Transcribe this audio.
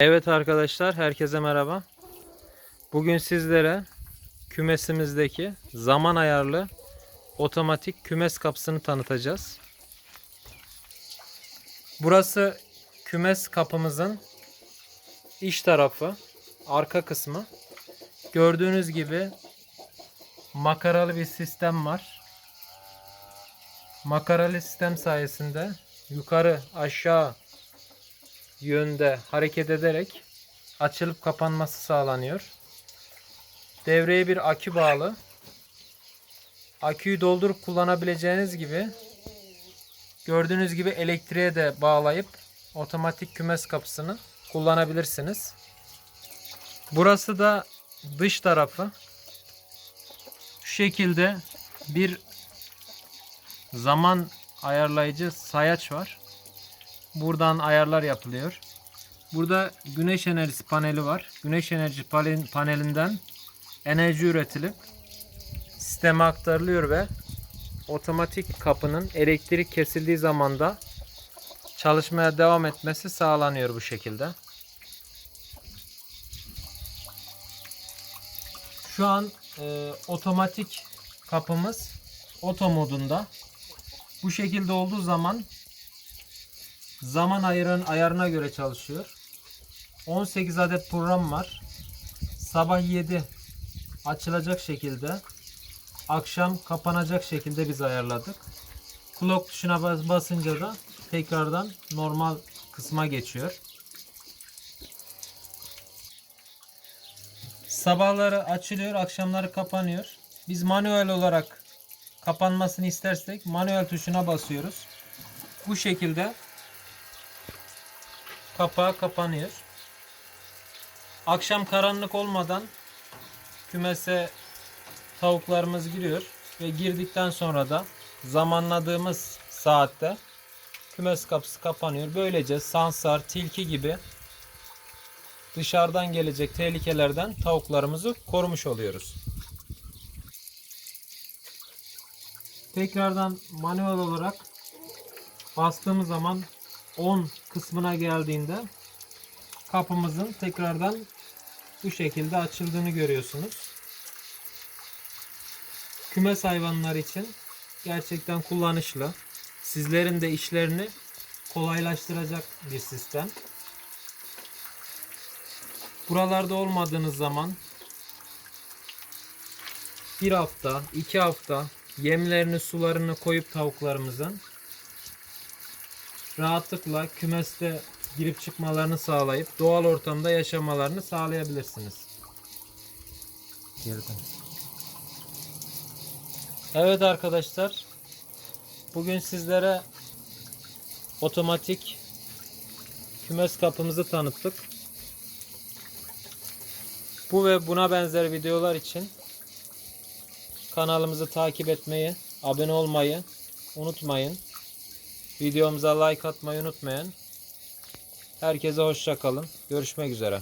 Evet arkadaşlar, herkese merhaba. Bugün sizlere kümesimizdeki zaman ayarlı otomatik kümes kapısını tanıtacağız. Burası kümes kapımızın iç tarafı, arka kısmı. Gördüğünüz gibi makaralı bir sistem var. Makaralı sistem sayesinde yukarı aşağı yönde hareket ederek açılıp kapanması sağlanıyor. Devreye bir akü bağlı. Aküyü doldurup kullanabileceğiniz gibi gördüğünüz gibi elektriğe de bağlayıp otomatik kümes kapısını kullanabilirsiniz. Burası da dış tarafı. Şu şekilde bir zaman ayarlayıcı sayaç var. Buradan ayarlar yapılıyor. Burada güneş enerjisi paneli var. Güneş enerji pane- panelinden enerji üretilip sisteme aktarılıyor ve otomatik kapının elektrik kesildiği zamanda çalışmaya devam etmesi sağlanıyor bu şekilde. Şu an e, otomatik kapımız oto modunda. Bu şekilde olduğu zaman zaman ayarın ayarına göre çalışıyor. 18 adet program var. Sabah 7 açılacak şekilde akşam kapanacak şekilde biz ayarladık. Clock tuşuna bas- basınca da tekrardan normal kısma geçiyor. Sabahları açılıyor, akşamları kapanıyor. Biz manuel olarak kapanmasını istersek manuel tuşuna basıyoruz. Bu şekilde kapağı kapanıyor. Akşam karanlık olmadan kümese tavuklarımız giriyor ve girdikten sonra da zamanladığımız saatte kümes kapısı kapanıyor. Böylece sansar, tilki gibi dışarıdan gelecek tehlikelerden tavuklarımızı korumuş oluyoruz. Tekrardan manuel olarak bastığımız zaman 10 kısmına geldiğinde kapımızın tekrardan bu şekilde açıldığını görüyorsunuz. Kümes hayvanları için gerçekten kullanışlı. Sizlerin de işlerini kolaylaştıracak bir sistem. Buralarda olmadığınız zaman bir hafta, iki hafta yemlerini, sularını koyup tavuklarımızın rahatlıkla kümeste girip çıkmalarını sağlayıp doğal ortamda yaşamalarını sağlayabilirsiniz. Geriden. Evet arkadaşlar. Bugün sizlere otomatik kümes kapımızı tanıttık. Bu ve buna benzer videolar için kanalımızı takip etmeyi, abone olmayı unutmayın. Videomuza like atmayı unutmayın. Herkese hoşça kalın. Görüşmek üzere.